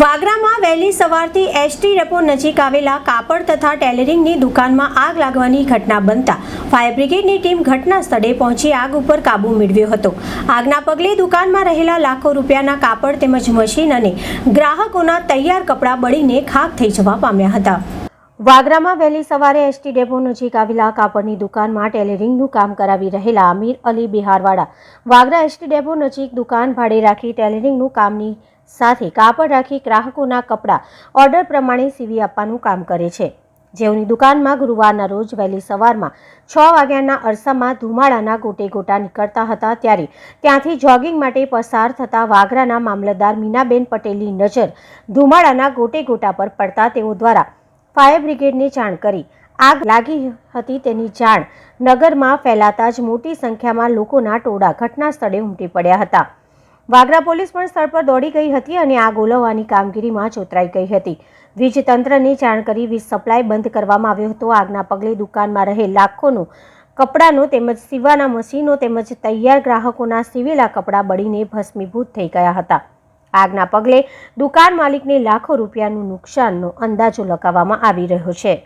વાગરામાં વહેલી સવારથી ST depot નજીક આવેલા કાપડ તથા ટેલરિંગની દુકાનમાં આગ લાગવાની ઘટના બનતા ફાયર બ્રિગેડની ટીમ ઘટના સ્થળે પહોંચી આગ ઉપર કાબૂ મેળવ્યો હતો. આગના પગલે દુકાનમાં રહેલા લાખો રૂપિયાના કાપડ તેમજ મશીન અને ગ્રાહકોના તૈયાર કપડાં બળીને ખાક થઈ જવા પામ્યા હતા. વાગરામાં વહેલી સવારે એસટી ડેપો નજીક આવેલા કાપડની દુકાનમાં ટેલરિંગનું કામ કરાવી રહેલા અમીર અલી બિહારવાળા વાગરા એસટી ડેપો નજીક દુકાન ભાડે રાખી ટેલરિંગનું કામની સાથે કાપડ રાખી ગ્રાહકોના કપડાં ઓર્ડર પ્રમાણે સીવી આપવાનું કામ કરે છે. જેઓની દુકાનમાં ગુરુવારના રોજ વહેલી સવારમાં છ વાગ્યાના અરસામાં ધુમાડાના ગોટે ગોટા નીકળતા હતા ત્યારે ત્યાંથી જોગિંગ માટે પસાર થતા વાગરાના મામલતદાર મીનાબેન પટેલની નજર ધુમાડાના ગોટે ગોટા પર પડતા તેઓ દ્વારા ફાયર બ્રિગેડને જાણ કરી આગ લાગી હતી તેની જાણ નગરમાં ફેલાતા જ મોટી સંખ્યામાં લોકોના ટોળા ઘટના સ્થળે ઉમટી પડ્યા હતા. વાગરા પોલીસ પણ સ્થળ પર દોડી ગઈ હતી અને આગ ઓલવવાની કામગીરીમાં ચોતરાઈ ગઈ હતી. વીજ તંત્રને જાણ કરી વીજ સપ્લાય બંધ કરવામાં આવ્યો હતો. આગના પગલે દુકાનમાં રહેલ લાખોનું કપડાનો તેમજ સીવાના મશીનો તેમજ તૈયાર ગ્રાહકોના સીવેલા કપડાં બળીને ભસ્મીભૂત થઈ ગયા હતા. આગના પગલે દુકાન માલિકને લાખો રૂપિયાનું નુકસાનનો અંદાજો લગાવવામાં આવી રહ્યો છે.